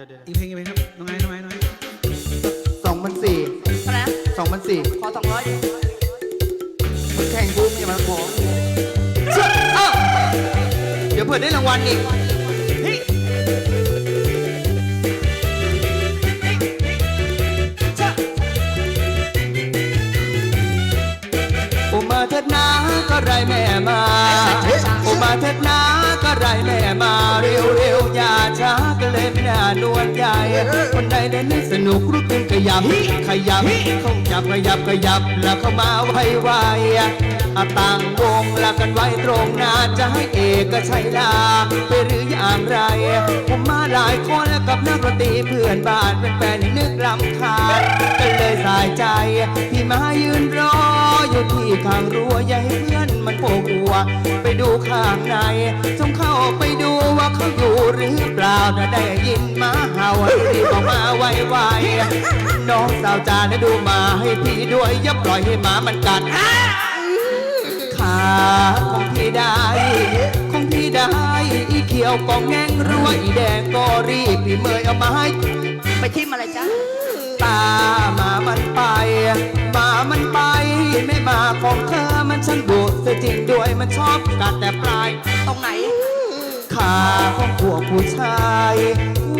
อีกเพลงอีกเพลงครับน้องไอ้น้องไอ้น้องไอ้สองพันสี่เท่าไหร่นะสองพันสี่ขอสองร้อยดิมึงแข่งบูมอย่ามาขอเชื่อเอ้าเดี๋ยวเพื่อนได้รางวัลอีกเฮ้ยโอมาเถิดนาก็ไรแม่มาโอมาเถิดนาก็ไรแม่มาเร็วเร็วๆอย่าช้าก็ เลยไม่น่านวลใหญ่คนใดเล่นสนุกรุกขึ้นขยับขยับเข้าจับขยับขยับแล้วเข้ามาไวไวอาต่างวงล้วกันไว้ตรงหน้าจะให้เอกชัยลาไปหรืออย่างไร ผมมาหลายคนแล้วกับนักดนตรีเพื่อนบ้านเป็นแฟนนึกรำคาญก็เลยสายใจที่มายืนรออยู่ที่ข้างรั้วอย่าให้เพื่อนมันโผล่หัว ไปดูข้างในจงเข้าไป เปล่าถ้าได้ยินหมาเห่าให้รีบออกมาไวๆน้องสาวจานะดูมาให้พี่ด้วยอย่าปล่อยให้หมามันกัดขาของพี่ได้ของพี่ได้อีเขียวก็แง่งรั้วอีแดงก็รีบพี่เมยเอามาให้ไปทิมอะไรจ๊ะตาหมามันไปหมามันไป ไม่มาของเธอมันช่างดุเสียจริงด้วยมันชอบกัดแต่ปลายตรงไหน ขาของพวกผู้ชาย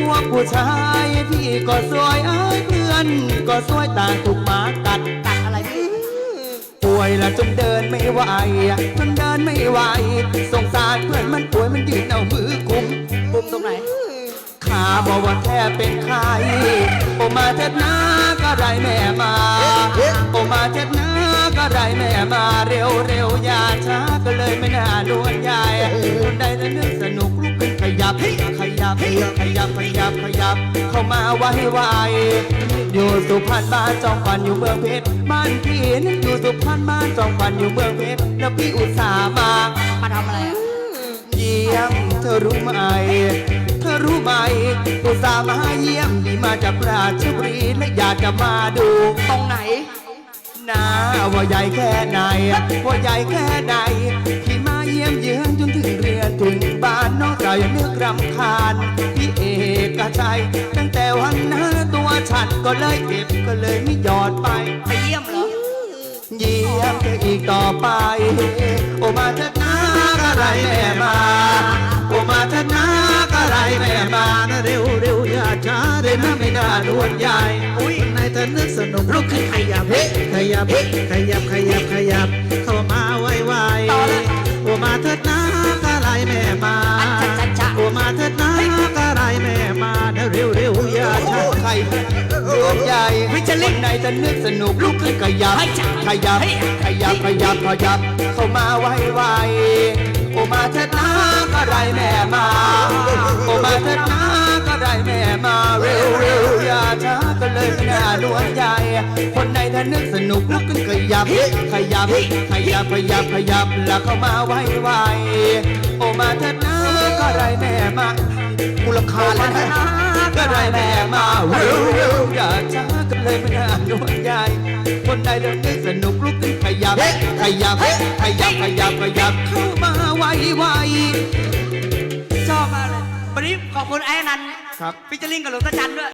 พวกผู้ชายพี่ก็สวยเอ้ยเพื่อน ก็สวยต่างถูกหมากัดกัดอะไรพี่ป่วยละจนเดินไม่ไหวจนเดินไม่ไหวสงสารเพื่อนมันป่วยมันยืนเอามือกุมบุมตรงไหนขาบอกว่าแค่เป็นใครโอมาเถิดนาก็ไรแม่มาโอมาเถิดนาก็ไรแม่มาเร็วเร็วอย่า ขยับขยับขยับ เข้ามาไว้ไวอยู่สุพรรณบ้านจองฟันอยู่เมืองเพชรบ้านพี่นั้นอยู่สุพรรณบ้านจองฟันอยู่เมืองเพชรแล้วพี่อุตส่าห์มามาทำอะไรอะเยี่ยมเธอรู้ไหมเธอรู้ไหมอุตส่าห์มาเยี่ยมนี่มาจากราชบุรีและอยากจะมาดูตรงไหนนะว่าใหญ่แค่ไหนว่าใหญ่แค่ไหนที่มาเยี่ยมเยือนจนถึงเรียนถึงบ้านน้องเราอย่านึกรำคาญ ตัวฉันก็เลยเก็บก็เลยไม่หยอดไป ไปเยี่ยมเหรอ เยี่ยมเธออีกต่อไป โอมาเถิดนะอะไรแม่มาโอมาเถิดนะอะไรแม่มานะเร็วเร็วอย่าช้าเร็วนะไม่น่าดวนใหญ่อุ้ยในเธอนึกสนุกลุกขึ้นขยับเฮ้ขยับเฮ้ขยับขยับขยับ คนตในจะนึกสนุกลุกขึ้นขยับขยับขยับขยับขยับ เข้ามาไวไวโอมาเถิดนะก็ไรแม่มาโอมาเถิดนะก็ไรแม่มาเร็วเร็วอย่าช้าก็เลยไม่น่าดวนใจ คนในถ้านึกสนุกลุกขึ้นขยับขยับขยับขยับขยับแล้วเข้ามาไวไวโอมาเถิดนะก็ไรแม่มามูลค่าแล้วนะก็ไรแม่มาเร็วเร็วอย่าช้า ก็เลยไม่น่าดวนใจคนใดเดินนึกสนุกลุกขึ้นขยับขยับขยับขยับขยับเข้ามาไวไวชอบมากเลยวันนี้ขอบคุณไอ้อนันต์ครับฟิชเชอร์ลิงกับหลวงตาจันทร์ด้วย